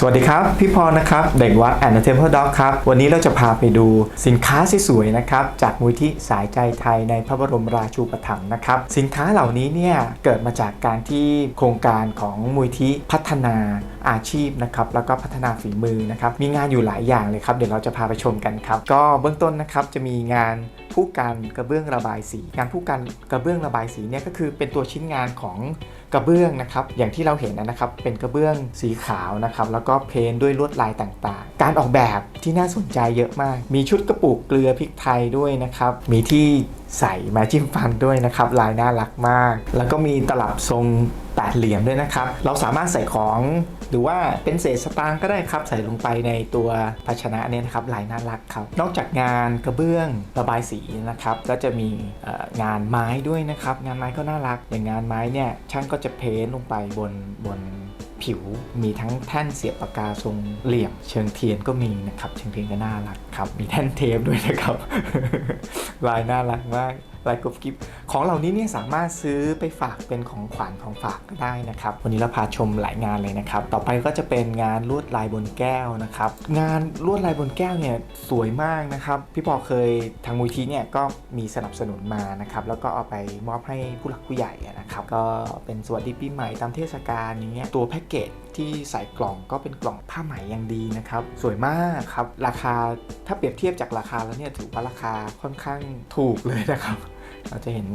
สวัสดีครับ พี่พรนะครับ เด็กวัดแอนด์เทมเพลด็อกครับ วันนี้เราจะพาไปดูสินค้าสวยๆนะครับ จากมูลที่สายใจไทยในพระบรมราชูปถัมภ์นะครับ สินค้าเหล่านี้เนี่ย เกิดมาจากการที่โครงการของมูลที่พัฒนาอาชีพนะครับแล้วก็พัฒนาฝีมือนะครับมีงานอยู่หลายอย่างเลยครับเดี๋ยวเราจะพาไปชมกันครับก็เบื้องต้นนะครับจะมีงานผู้การกระเบื้องระบายสี งานผู้การกระเบื้องระบายสีเนี่ยก็คือเป็นตัวชิ้นงานของกระเบื้องนะครับอย่างที่เราเห็นนะครับเป็นกระเบื้องสีขาวนะครับแล้วก็เพ้นด้วยลวดลายต่างๆ การออกแบบที่น่าสนใจเยอะมาก มีชุดกระปุกเกลือพริกไทยด้วยนะครับมีที่ใส่ม้จิ้มฟันด้วยนะครับลายน่ารักมาก แล้วก็มีตลับทรง แปดเหลี่ยมด้วยนะครับ เราสามารถใส่ของหรือว่าเป็นเศษสตางค์ก็ได้ครับ ใส่ลงไปในตัวภาชนะเนี่ยนะครับลายน่ารักครับ นอกจากงานกระเบื้องระบายสีนะครับ ก็จะมีงานไม้ด้วยนะครับ งานไม้ก็น่ารัก อย่างงานไม้เนี่ยช่างก็จะเพ้นท์ลงไปบนบนผิวมีทั้งแท่นเสียบปากกาทรงเหลี่ยม เชิงเทียนก็มีนะครับ เชิงเทียนก็น่ารักครับ มีแท่นเทปด้วยนะครับ ลายน่ารักมากลายกรุบกริบของเหล่านี้เนี่ยสามารถซื้อไปฝากเป็นของขวัญของฝากก็ได้นะครับ วันนี้เราพาชมหลายงานเลยนะครับ ต่อไปก็จะเป็นงานลวดลายบนแก้วนะครับ งานลวดลายบนแก้วเนี่ยสวยมากนะครับ พี่ปอเคยทางมูลทีเนี่ยก็มีสนับสนุนมานะครับ แล้วก็เอาไปมอบให้ผู้หลักผู้ใหญ่นะครับ ก็เป็นสวัสดีปีใหม่ตามเทศกาลอย่างเงี้ยตัวแพ็กเกจที่ใส่กล่องก็เป็นกล่องผ้าไหมอย่างดีนะครับ สวยมากครับ ราคาถ้าเปรียบเทียบจากราคาแล้วเนี่ยถือว่าราคาค่อนข้างถูกเลยนะครับ เราจะเห็น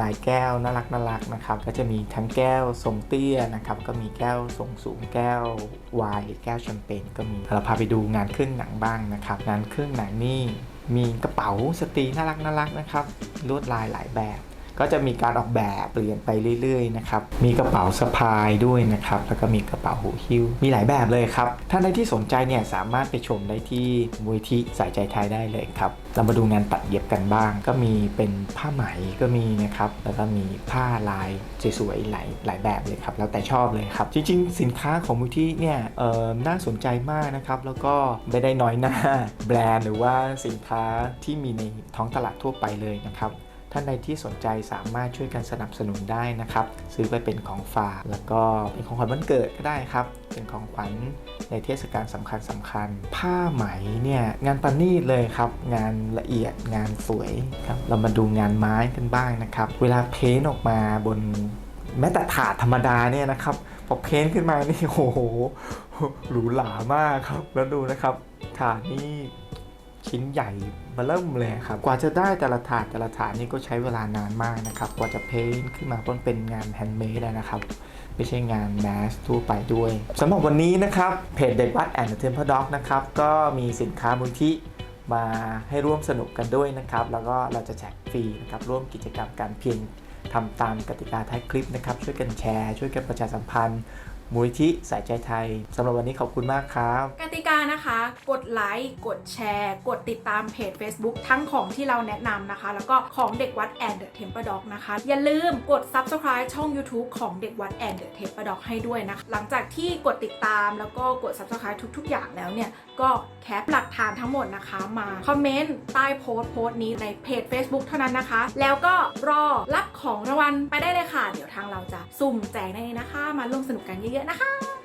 ลายแก้วน่ารักน่ารักนะครับ ก็จะมีทั้งแก้วทรงเตี้ยนะครับ ก็มีแก้วทรงสูงแก้ววายแก้วแชมเปญก็มีเราพาไปดูงานเครื่องหนังบ้างนะครับงานเครื่องหนังนี่มีกระเป๋าสตรีน่ารักน่ารักนะครับลวดลายหลายแบบ ก็จะมีการออกแบบเปลี่ยนไปเรื่อยๆนะครับ มีกระเป๋าสะพายด้วยนะครับ แล้วก็มีกระเป๋าหูหิ้ว มีหลายแบบเลยครับ ท่านใดที่สนใจเนี่ยสามารถไปชมได้ที่มูลที่สายใจไทยได้เลยครับ เรามาดูงานตัดเย็บกันบ้าง ก็มีเป็นผ้าไหมก็มีนะครับ แล้วก็มีผ้าลายสวยๆหลายหลายแบบเลยครับ แล้วแต่ชอบเลยครับ จริงๆ สินค้าของมูลที่เนี่ยเอ่อน่าสนใจมากนะครับ แล้วก็ไม่ได้น้อยหน้าแบรนด์หรือว่าสินค้าที่มีในท้องตลาดทั่วไปเลยนะครับ ท่านใดที่สนใจสามารถช่วยกันสนับสนุนได้นะครับ ซื้อไปเป็นของฝาก แล้วก็เป็นของขวัญวันเกิดก็ได้ครับ เป็นของขวัญในเทศกาลสำคัญสำคัญ ผ้าไหมเนี่ยงานประณีตเลยครับ งานละเอียดงานสวยครับเรามาดูงานไม้กันบ้างนะครับ เวลาเพ้นออกมาบนแม้แต่ถาดธรรมดาเนี่ยนะครับพอเพ้นขึ้นมานี่โอ้โหหรูหรามากครับ แล้วดูนะครับถาดนี่ ชิ้นใหญ่มาเริ่มเลยครับ กว่าจะได้แต่ละถาดแต่ละถาดนี่ก็ใช้เวลานานมากนะครับ กว่าจะเพ้นท์ขึ้นมาต้นเป็นงานแฮนด์เมดนะครับ ไม่ใช่งานแมสทั่วไปด้วยสำหรับวันนี้นะครับ เพจเด็กวัดแอนด์เทมเพลด็อกนะครับ ก็มีสินค้ามูลที่มาให้ร่วมสนุกกันด้วยนะครับ แล้วก็เราจะแจกฟรีนะครับ ร่วมกิจกรรมการเพียงทำตามกติกาท้ายคลิปนะครับ ช่วยกันแชร์ ช่วยกันประชาสัมพันธ์ มูลที่สายใจไทยสำหรับวันนี้ขอบคุณมากครับกติกานะคะ กดไลค์กดแชร์ กดติดตามเพจ Facebook ทั้งของที่เราแนะนำนะคะ แล้วก็ของเด็กวัดแอนเดอะเทมเปอร์ด็อกนะคะ อย่าลืมกด Subscribe ช่อง YouTube ของเด็กวัดแอนเดอะเทมเปอร์ด็อกให้ด้วยนะคะ หลังจากที่กดติดตามแล้วก็กด Subscribe ทุก ๆ อย่างแล้วเนี่ย ก็แคปหลักฐานทั้งหมดนะคะมาคอมเมนต์ใต้โพสต์โพสต์นี้ในเพจ Facebook เท่านั้นนะคะ แล้วก็รอรับของรางวัลไปได้เลยค่ะ เดี๋ยวทางเราจะสุ่มแจกในนี้นะคะ มาร่วมสนุกกันเยอะๆนะคะ